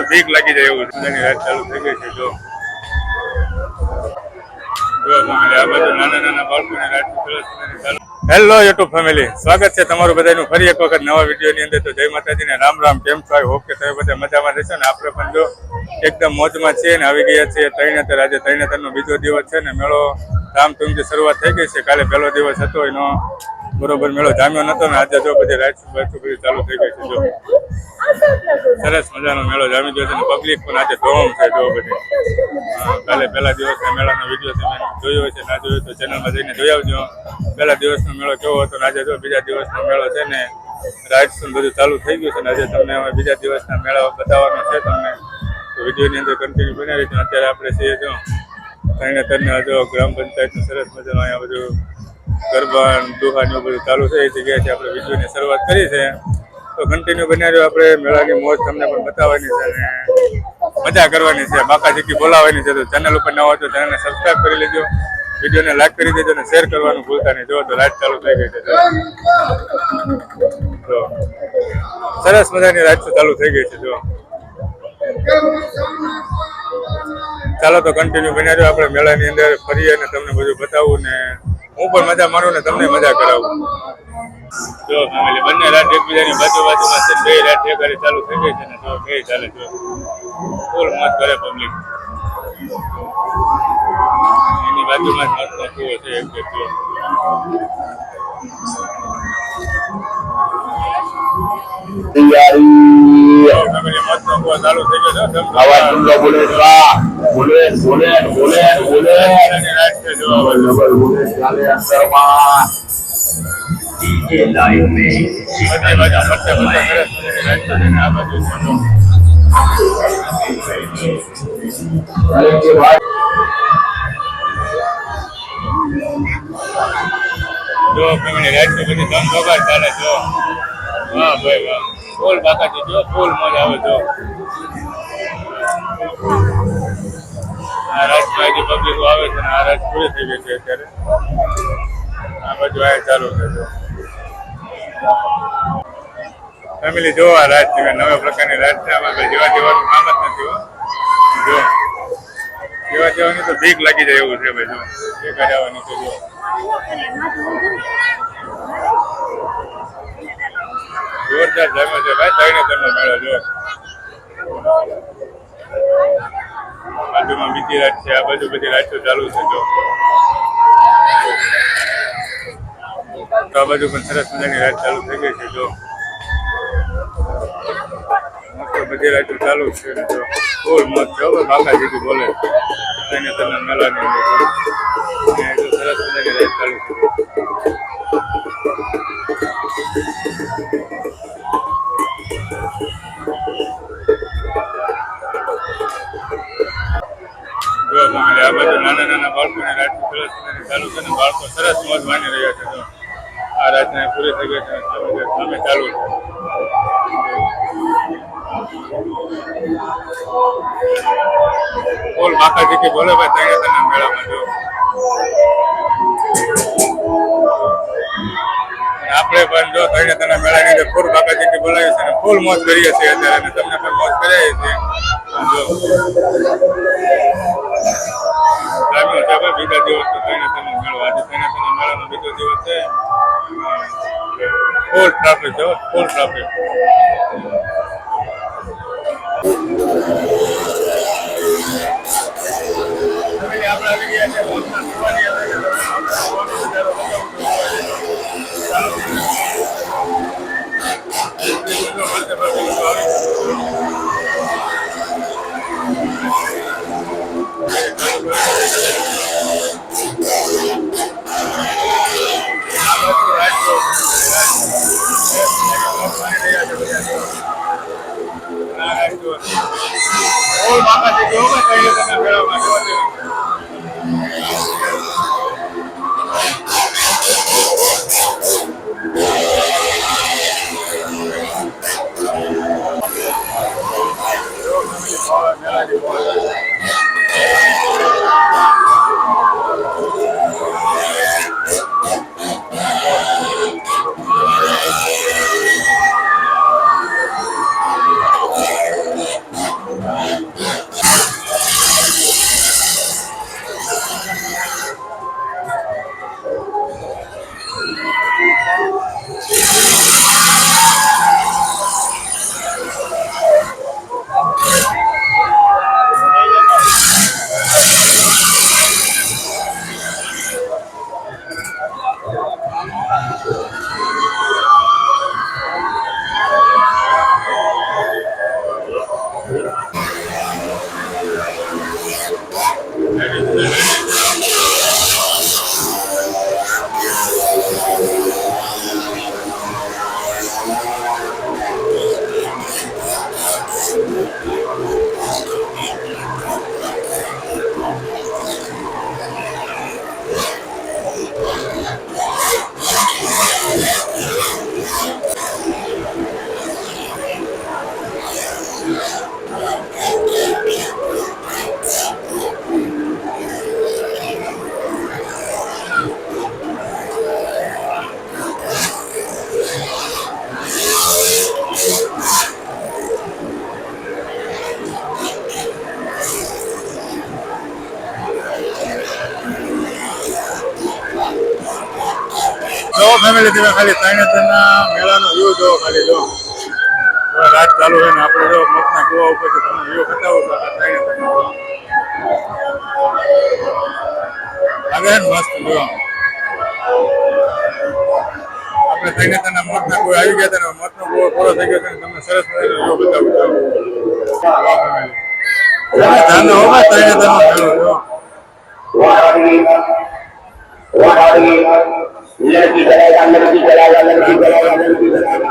તો બીક લાગી જાય એવું બધાની રાત ચાલુ થઈ ગઈ છે જો. હેલો યુટ્યુબ ફેમિલી સ્વાગત છે તમારું બધાનું ફરી એક વખત નવા વિડીયોની અંદર. તો જય માતાજીને રામ રામ. કેમ છો? આઈ હોપ કે તમે બધા મજામાં રહેશો. ને આપણે પણ જો એકદમ મોજમાં છીએ ને આવી ગયા છીએ. તૈણેતર આજે તૈણેતરનો બીજો દિવસ છે ને. મેળો ધામધૂમથી શરૂઆત થઈ ગઈ છે. કાલે પહેલો દિવસ હતો એનો. બરોબર, મેળો જામ્યો નતો ને આજે જો બધી રાઈટ બાઈટ બધી ચાલુ થઈ ગઈ છે, જો. સરસ મજાનો મેળો જામી ગયો છે ને પબ્લિક પણ આજે ધોમ છે, જો બધી. કાલે પહેલા દિવસના મેળાનો વીડિયો તમે જોયો છે ના જોયો તો ચેનલમાં જઈને જોઈ આવજો. પહેલા દિવસનો મેળો કેવો હતો ને આજે જો બીજા દિવસનો મેળો છે ને રાઇડ્સ બધું ચાલુ થઈ ગયું છે ને આજે તમને હવે બીજા દિવસના મેળા બતાવવાનો છે તમને. તો વિડીયોની અંદર કન્ટિન્યુ બનાવી અત્યારે આપણે છીએ જો, ત્રણે ત્રણને જો ગ્રામ પંચાયતનું સરસ મજાનું અહીંયા બધું ગરબા ને એવું બધું ચાલુ છે, એ જગ્યાએથી આપણે વિડીયોની શરૂઆત કરી છે. તો કન્ટિન્યુ બનાવ્યો આપણે. મેળાની મોજ તમને પણ બતાવવાની છે અને મજા કરવાની છે. બાકા જીકી બોલાવવાની છે તો ચેનલ ઉપર ન હોય તો ચેનલને સબસ્ક્રાઈબ કરી લેજો. વિડીયોને લાઈક કરી દેજો અને શેર કરવાનું ભૂલતા નહીં. જો તો રાત ચાલુ થઈ ગઈ છે. જો સરસ મજાની રાત ચાલુ થઈ ગઈ છે. જો ચાલો તો કન્ટિન્યુ બન્યા રહ્યો. આપણે મેળાની અંદર ફરીએ અને તમને બધું બતાવું ને હું પણ મજા મારું ને તમને મજા કરાવું. જો ફેમિલી, બંને રાત એકબીજાની બાજુ બાજુમાં છે, બે રાત એક હારે ચાલુ થઈ ગઈ છે ને, જો બે ચાલે જો ફૂલ મત કરે પબ્લિક એની બાજુમાં જ મત કુવો છે, એક જો તૈયારી. આવા ડુંગા છે જો આ બાજુ. ડબલ બુલેટ ચાલે અંદરમાં ડીજે લાઈવ મે બધી બાજુ ફરતે જો રાત તો બધી ધમ ચાલે, જો. વાહ ભાઈ વાહ. ફૂલ બાકાજી જો, ફૂલ મજા આવે જો. આ જે પબ્લિક આવે છે આ રાજ પૂરી થઈ ગઈ છે અત્યારે. આ બાજુ આ ચાલુ છે ફેમિલી જો આ રાત છે નવા પ્રકારની રાત છે. આમાં જેવા જેવાનું નામ જ નથી હો. જો. જેવા જેવાની તો ભીખ લાગી જાય એવું છે ભાઈ જો. એ કરાવવાની તો જો. જોરદાર જામ્યો છે. ભાઈ ત્રણે ત્રણનો મેળો, જો. બાજુમાં બીજી રાત છે. આ બાજુ બધી રાતો ચાલુ છે, જો. તો આ બાજુ પણ સરસ મજાની રાત ચાલુ થઈ ગઈ છે, જો. બધી રાતો ચાલુ છે, જો. ફૂલ મસ્ત હવે જીતું બોલે. ત્રણે ત્રણ મેળાની અંદર સરસ મજાની રાત ચાલુ છે જો family, આ બધું નાના નાના બાળકોને ને બાળકો સરસ મોજ માની રહ્યા છે તો આ રાતને પૂરી થઈ ગઈ છે સામે ચાલુ બોલ માતાજી કે બોલે ત્રણે ત્રણના મેળામાં જો. આપણે પણ જો થઈને તને મેળાની અંદર ફૂલ બાકાજી થી બોલાવીએ છીએ ફૂલ મોજ કરીએ છીએ અત્યારે તમને પણ મોજ કરાવીએ છીએ. લાગ્યો છે. બીજા દિવસ તો ત્રણે ત્રણ મેળો. આજે ત્રણે ત્રણ મેળાનો બીજો દિવસ છે. ફૂલ ટ્રાફિક છે ફૂલ ટ્રાફિક આપણે આવી ગયા છે ઓલ બાકા છે જો મેં કહીએ તમે મેળામાં Yeah. ફેમિલી તમે ખાલી ત્રણેતરના મેળાનો વ્યૂ જોવો ખાલી, જો રાત ચાલુ હોય ને આપણે જો મતના કુવા ઉપરથી તમને વ્યૂ બતાવો તો આ ત્રણેતરનો જો. લાગે છે ને મસ્ત, જો આપણે ત્રણેતરના મતના કુવા આવી ગયા હતા ને મતનો કુવો પૂરો થઈ ગયો તમને સરસ મજાનો વ્યૂ બતાવું જો. જો family. તમે જાણો હો ભાઈ ત્રણેતરનો મેળો, જો लड़की चलाएगा लड़की चलाएगा लड़की चलाएगा लड़की चलाएगा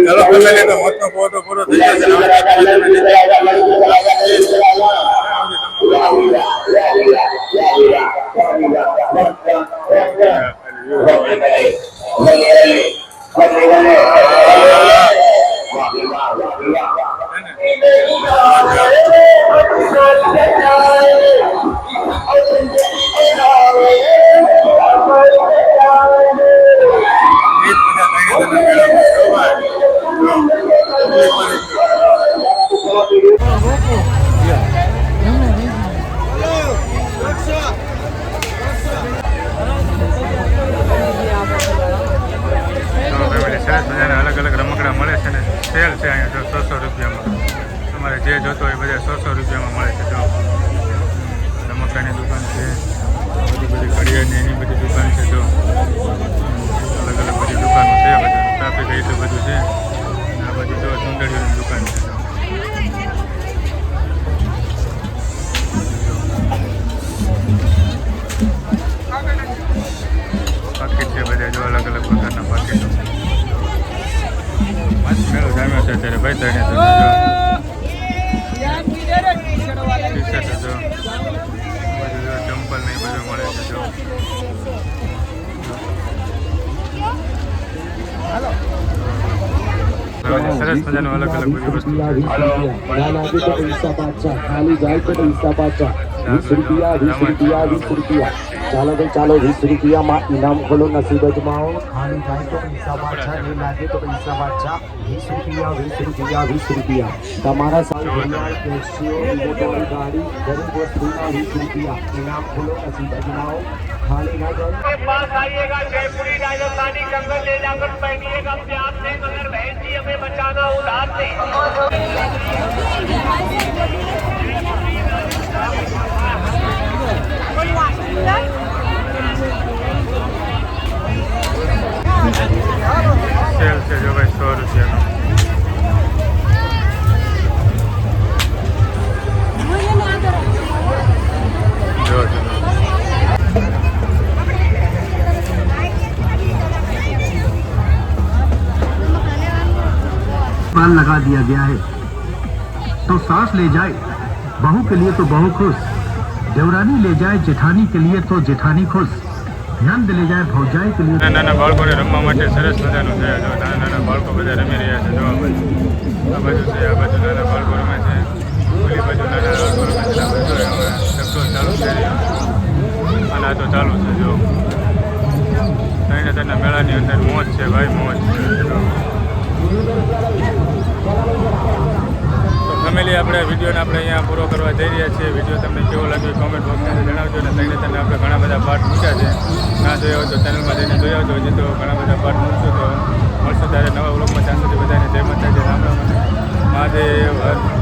चलो बोल लेते मोटो फोटो पूरा लड़की चलाएगा लड़की चलाएगा लड़की चलाएगा મજાના અલગ અલગ રમકડા મળે છે ને સેલ છે અહીંયા જો સો રૂપિયામાં. તમારે જે જોતો હોય બધા સો સો રૂપિયામાં મળે છે જો. રમકડાની દુકાન છે, બધી બધી ઘડિયાળની એની બધી દુકાન છે જો. અલગ અલગ બધી દુકાનો છે બધા ટ્રાફિક એ બધું છે. આ બધી જો સુંદરીઓની દુકાન છે જામ્યો છે અત્યારે ભાઈ તને સરસ મજાનું અલગ અલગ બધી વસ્તુ નાના તો પૈસા પાછા ખાલી જાય તો પૈસા પાછા વીસ રૂપિયા વીસ રૂપિયા વીસ રૂપિયા ચાલો ભાઈ ચાલો વીસ રૂપિયામાં ઇનામ ખોલો નસીબ અજમાવો ખાલી જાય તો પૈસા પાછા નહીં લાગે તો પૈસા પાછા વીસ રૂપિયા વીસ રૂપિયા વીસ રૂપિયા તમારા સાથ ઘડિયાળ કેશિયો ઇલેક્ટ્રોનિક ગાડી દરેક વસ્તુના વીસ રૂપિયા ઇનામ ખોલો નસીબ અજમાવો ખાલી ના જાય के पास आइएगा जयपुरी राजस्थानी कंगन ले जाकर पहनिएगा प्यार से मगर बहन जी हमें बचाना उधार से સેલ છે જો ભાઈ સો રૂપિયાનો पाल लगा दिया गया है तो सास ले जाए बहू के लिए तो बहू खुश देवरानी ले जाए जेठानी के लिए तो जेठानी खुश नंद ले जाए भौजाई के लिए નાના નાના બાળકોને રમવા માટે સરસ મજાનું છે જો નાના નાના બાળકો બધા રમી રહ્યા છે જો આ બાજુ આ બાજુ છે આ બાજુ નાના બાળકો રમે છે ઓલી બાજુ નાના બાળકો રમે છે આ બાજુ હવે ધક્કો ચાલુ છે અને આ તો ચાલુ છે જો ત્રણે ત્રણના મેળાની અંદર મોજ છે ભાઈ મોજ છે જો. તો ફેમિલી આપણે વિડીયોને આપણે અહીંયા પૂરો કરવા જઈ રહ્યા છીએ. વીડિયો તમને કેવો લાગ્યો કોમેન્ટ બોક્સમાં જણાવજો અને ત્રણે તમને આપણે ઘણા બધા પાર્ટ મૂક્યા છે. ના જોયા હોય તો ચેનલમાં જઈને જોઈ આવજો હજી તો ઘણા બધા પાર્ટ મૂકશો તો મળશે ત્યારે નવા વ્લોગમાં ત્યાં સુધી બધાને જય માતાજી, રામ રામ. મહાદેવ